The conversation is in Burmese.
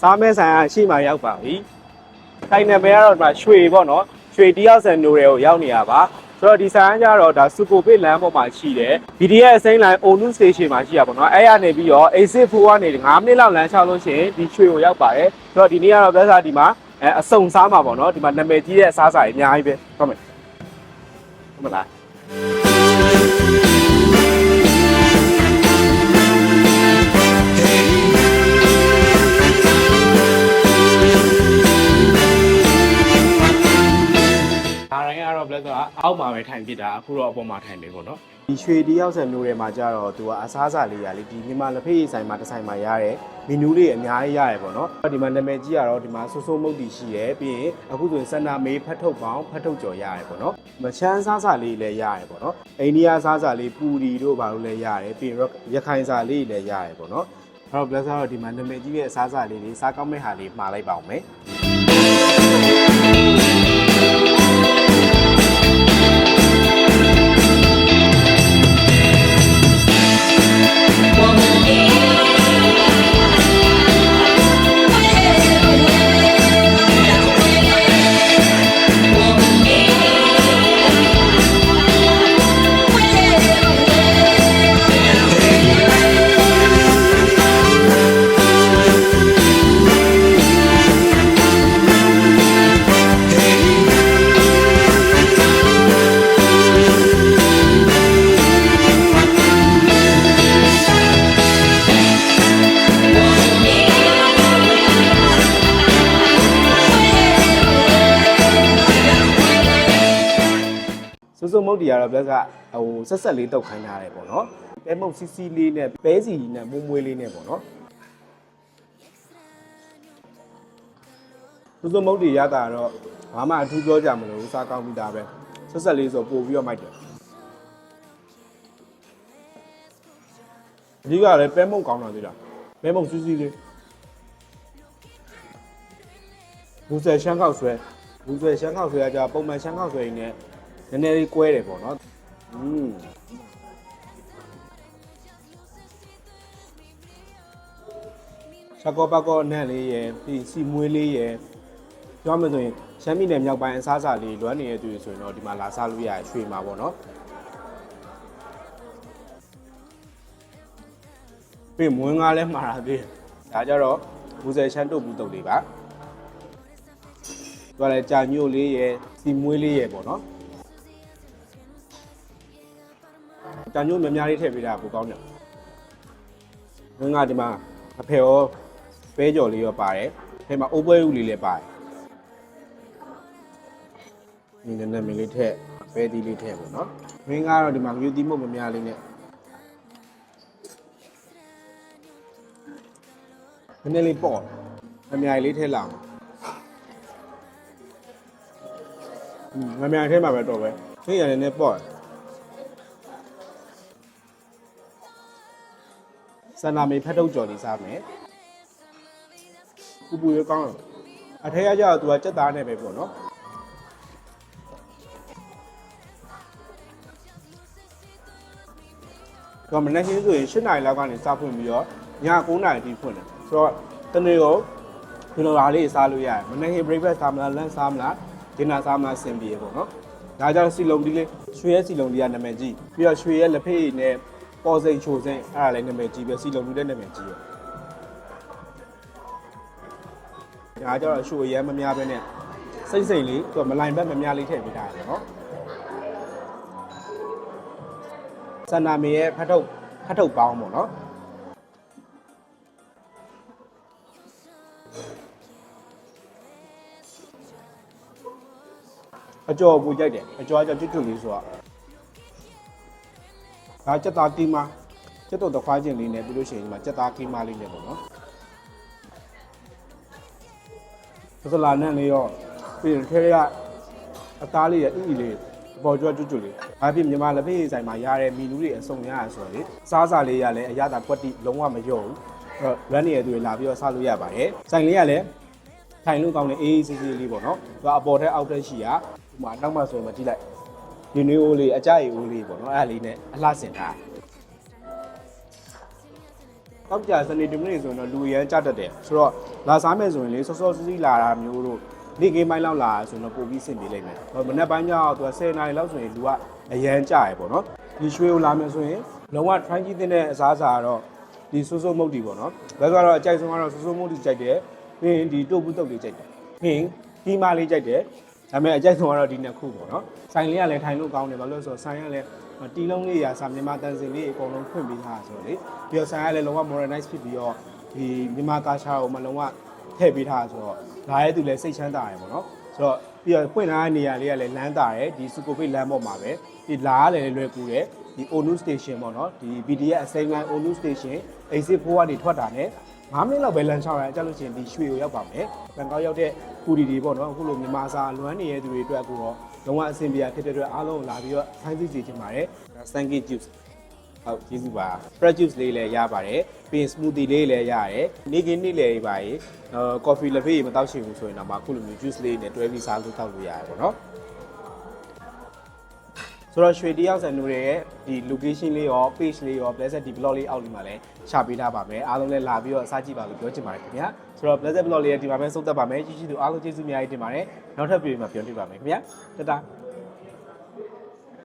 စားမဲဆိုင်ကရှေ့မှာရောက်ပါပြီဆိုင်နာမည်ကတော့ဒီမှာရွှေပေါ့နော်ရွှေတယောက်ဆန်နိုတွေကိုရောက်နေရပါဆိုတော့ဒီဆိုင်ကကြတော့ဒါစူကိုပစ်လမ်းပေါ်မှာရှိတယ် BDS အစိမ်းလိုင်း ONU station မှာရှိရပါတော့အဲ့ရနေပြီးတော့ exit 4ကနေ9မိနစ်လောက်လမ်းလျှောက်လို့ရှိရင်ဒီရွှေကိုရောက်ပါတယ်ဆိုတော့ဒီနေ့ကတော့ပြဿနာဒီမှာအဲအစုံစားမှာပေါ့နော်ဒီမှာနာမည်ကြီးတဲ့အစားအစာတွေအများကြီးပဲဟုတ်မယ်ဟုတ်မလား အောက်မှာပဲထိုင်ဖြစ်တာအခုတော့အပေါ်မှာထိုင်ပြီပေါ့နော်ဒီရွှေတယောက်ဆန်မျိုးတွေမှာကြတော့သူကအစားအစာလေးရလေဒီမြန်မာလက်ဖက်ရည်ဆိုင်မှာတစ်ဆိုင်မှာရတဲ့မီနူးလေးအများကြီးရတယ်ပေါ့နော်ဒီမှာနာမည်ကြီးကတော့ဒီမှာဆိုးဆိုးမုတ်တီရှိတယ်ပြီးရင်အခုဆိုရင်စန္ဒမေးဖတ်ထုတ်ပေါင်းဖတ်ထုတ်ကြော်ရတယ်ပေါ့နော်မချမ်းစားစာလေးလည်းရတယ်ပေါ့နော်အိန္ဒိယစားစာလေးပူရီတို့ဘာလို့လဲရတယ်ပြီးရင်ရခိုင်စာလေးလည်းရတယ်ပေါ့နော်အဲ့တော့ဘလက်ကတော့ဒီမှာနာမည်ကြီးရဲ့အစားအစာလေးတွေစားကောင်းမဲ့ဟာလေးမှာလိုက်ပါအောင်မယ် စွစွမုတ်တီကတော့ဘလက်ကဟိုဆက်ဆက်လေးတောက်ခိုင်းထားတယ်ပေါ့နော်ပဲမုတ်စီစီလေးနဲ့ပဲစီနဲ့မွေးမွေးလေးနဲ့ပေါ့နော်စွစွမုတ်တီရတာတော့ဘာမှအထူးပြောကြမလို့စားကောင်းပြီးသားပဲဆက်ဆက်လေးဆိုပို့ပြီးတော့မိုက်တယ်အဓိကလည်းပဲမုတ်ကောင်းတာသေးလားပဲမုတ်စီစီလေးဘူးဆယ်ရှမ်းခောက်ဆွဲဘူးဆယ်ရှမ်းခောက်ဆွဲကကြာပုံမှန်ရှမ်းခောက်ဆွဲရင်းနဲ့ နည်းနည်းလေးကွဲတယ်ပေါ့နော်อืมချက်ကောပတ်ကောအနံ့လေးရယ်ပြီးစီမွေးလေးရယ်ပြောမှဆိုရင်ရှမ်းပြည်နယ်မြောက်ပိုင်းအစားအစာလေးလွမ်းနေတဲ့သူတွေဆိုရင်တော့ဒီမှာလာစားလို့ရရွှေမှာပေါ့နော်ပြီးမွင်းကားလဲမှာတာသေးတယ်ဒါကြတော့ဘူးဆယ်ချမ်းတုတ်ဘူးတုတ်လေးပါသူကလည်းကြာညို့လေးရယ်စီမွေးလေးရယ်ပေါ့နော် တန်ညို့များများလေးထည့်ပေးတာကိုကောင်းတယ်။ငငါဒီမှာအဖေရောပဲကြော်လေးရောပါတယ်။ထဲမှာအိုးပွဲဥလေးလည်းပါတယ်။ဒီနည်းနည်းမလေးထည့်ပဲသီးလေးထည့်ပေါ့နော်။ငငါကတော့ဒီမှာမြူသီးမုတ်များများလေးနဲ့နည်းနည်းလေးပေါ့။အများကြီးလေးထည့်လာမှာ။อืมအများကြီးထည့်မှာပဲတော့ပဲ။ထိရနည်းနည်းပေါ့ တယ်စန္ဒာမေဖတ်ထုတ်ကြော်လေးစားမယ်ပူပူရကောင်းတယ်အထက်ကကျတော့သူကစက်သားနဲ့ပဲပေါ့နော်တော့မနေ့ကဆိုရင်7နာရီလောက်ကနေစဖွင့်ပြီးတော့ည9နာရီထိဖွင့်တယ်ဆိုတော့တနေ့ကိုဒီလိုလာလေးစားလို့ရတယ်မနေ့က breakfast စားမလား lunch စားမလား dinner စားမလားဆင်ပြေပေါ့နော်ဒါကြောင့်စီလုံးဒီလေးရွှေရဲ့စီလုံးဒီကနာမည်ကြီးပြီးတော့ရွှေရဲ့လက်ဖေးနဲ့ ပေါ်စိန်ချိုစိန်အဲ့ဒါလည်းနာမည်ကြီးပဲစီလုံးလူတဲ့နာမည်ကြီးပဲဒါကြောင့်ရွှေရဲမများပဲနဲ့စိတ်စိတ်လေးသူကမလိုင်ဘက်မများလေးထည့်ပေးထားတယ်နော်စန္ဒာမေရဲ့ဖတ်ထုတ်ဖတ်ထုတ်ပေါင်းပေါ့နော်အကျော်ပူကြိုက်တယ်အကျော်အကျော်ကျွတ်ကျွတ်လေးဆိုတော့ ဒါစက်သားကီမာစက်တော့တခွားချင်းလေးနဲ့ပြီးလို့ရှိရင်ဒီမှာစက်သားကီမာလေးနဲ့ပေါ့နော်သစလာနဲ့လေးရောပြီးရင်ထဲရအသားလေးရအီအီလေးအပေါ်ကျွတ်ကျွတ်ကျွတ်လေးဘာဖြစ်မြန်မာလက်ဖက်ရည်ဆိုင်မှာရတဲ့မီနူးတွေအစုံရရဆိုတော့လေစားစာလေးရလည်းအရသာကွက်တိလုံးဝမလျော့ဘူးအဲ့တော့ run နေတဲ့သူတွေလာပြီးတော့စားလို့ရပါတယ်ဆိုင်လေးကလည်းထိုင်လို့ကောင်းတဲ့အေးအေးဆေးဆေးလေးပေါ့နော်သူကအပေါ်ထက်အောက်ထက်ရှိရဒီမှာနောက်မှဆိုရင်မကြည့်လိုက် ဒီနွေးအိုးလေးအကြိုက်အိုးလေးပေါ့နော်အဲ့ဒါလေးနဲ့အလှဆင်ထားတောက်ကြစနေတမိနစ်ဆိုရင်တော့လူရန်ကြတတ်တယ်ဆိုတော့လာစားမယ်ဆိုရင်လေစောစောစီးစီးလာတာမျိုးတို့နေ့ကင်းပိုင်းလောက်လာဆိုရင်တော့ပိုပြီးစင်ပြေလိမ့်မယ်ဟိုမနေ့ပိုင်းကျတော့သူက10နာရီလောက်ဆိုရင်လူကအရန်ကြရပေါ့နော်ဒီရွှေကိုလာမယ်ဆိုရင်လုံးဝ try ကြည့်တဲ့အစားအစာကတော့ဒီဆိုးဆိုးမုတ်တီပေါ့နော်ဘယ်ကတော့အကြိုက်ဆုံးကတော့ဆိုးဆိုးမုတ်တီကြိုက်တယ်ပြီးရင်ဒီတုတ်ဘူးတုတ်လေးကြိုက်တယ်ပြီးရင်ဒီမာလေးကြိုက်တယ် ဒါပေမဲ့အကြိုက်ဆုံးကတော့ဒီနှစ်ခုပေါ့နော်ဆိုင်လေးကလည်းထိုင်လို့ကောင်းတယ်ဘာလို့လဲဆိုတော့ဆိုင်ကလည်းတီလုံးလေးရာစာမြန်မာတန်စင်လေးအကုန်လုံးဖွင့်ပေးထားတာဆိုတော့လေပြီးတော့ဆိုင်ကလည်းလုံးဝ modernize ဖြစ်ပြီးတော့ဒီမြန်မာကာချာကိုမလုံးဝထည့်ပေးထားတာဆိုတော့လာရဲသူလည်းစိတ်ချမ်းသာတယ်ပေါ့နော်ဆိုတော့ပြီးတော့ဖွင့်ထားတဲ့နေရာလေးကလည်းလမ်းတာတယ်ဒီစုကိုပိတ်လမ်းပေါ်မှာပဲဒီလာကလည်းလွယ်ကူတယ်ဒီ ONU station ပေါ့နော်ဒီ BDS အစိမ်းကိုင်း ONU station အိစစ်ဖိုးကနေထွက်တာ ਨੇ 9မိနစ်လောက်ပဲလမ်းချောင်းရကြလို့ရှိရင်ဒီရွှေကိုရောက်ပါမယ်။ဘန်ကောက်ရောက်တဲ့ပူဒီဒီပေါ့နော်အခုလိုမြန်မာစာလွမ်းနေတဲ့သူတွေအတွက်ကိုတော့လုံးဝအဆင်ပြေဖြစ်တဲ့အတွက်အားလုံးကိုလာပြီးတော့ဆိုင်းသိစီချင်ပါတယ်။ Sanky juice ဟုတ်ကျေးဇူးပါ fresh juice လေးလည်းရပါတယ်ပြီးရင် smoothie လေးလည်းရတယ်နေ့ကင်းနေ့လည်ပါရေအာ coffee လက်ဖေးမတောက်ချင်ဘူးဆိုရင်တော့မအခုလိုမျိုး juice လေးနဲ့တွဲပြီးစားလို့တောက်လို့ရတယ်ပေါ့နော် ဆိုတော့ရွှေတယောက်ဆန်တို့ရဲ့ဒီ location လေးရော page လေးရော blessed ဒီ blog လေးအောက်လေးမှာလည်းရှာပေးထားပါမယ်အားလုံးလည်းလာပြီးတော့စားကြည့်ပါလို့ပြောချင်ပါတယ်ခင်ဗျာဆိုတော့ blessed blog လေးရဲ့ဒီမှာပဲဆုံးသက်ပါမယ်ကြည့်ကြည့်သူအားလုံးကျေးဇူးအများကြီးတင်ပါတယ်နောက်ထပ်ပြည်မှာပြန်တွေ့ပါမယ်ခင်ဗျာတတာ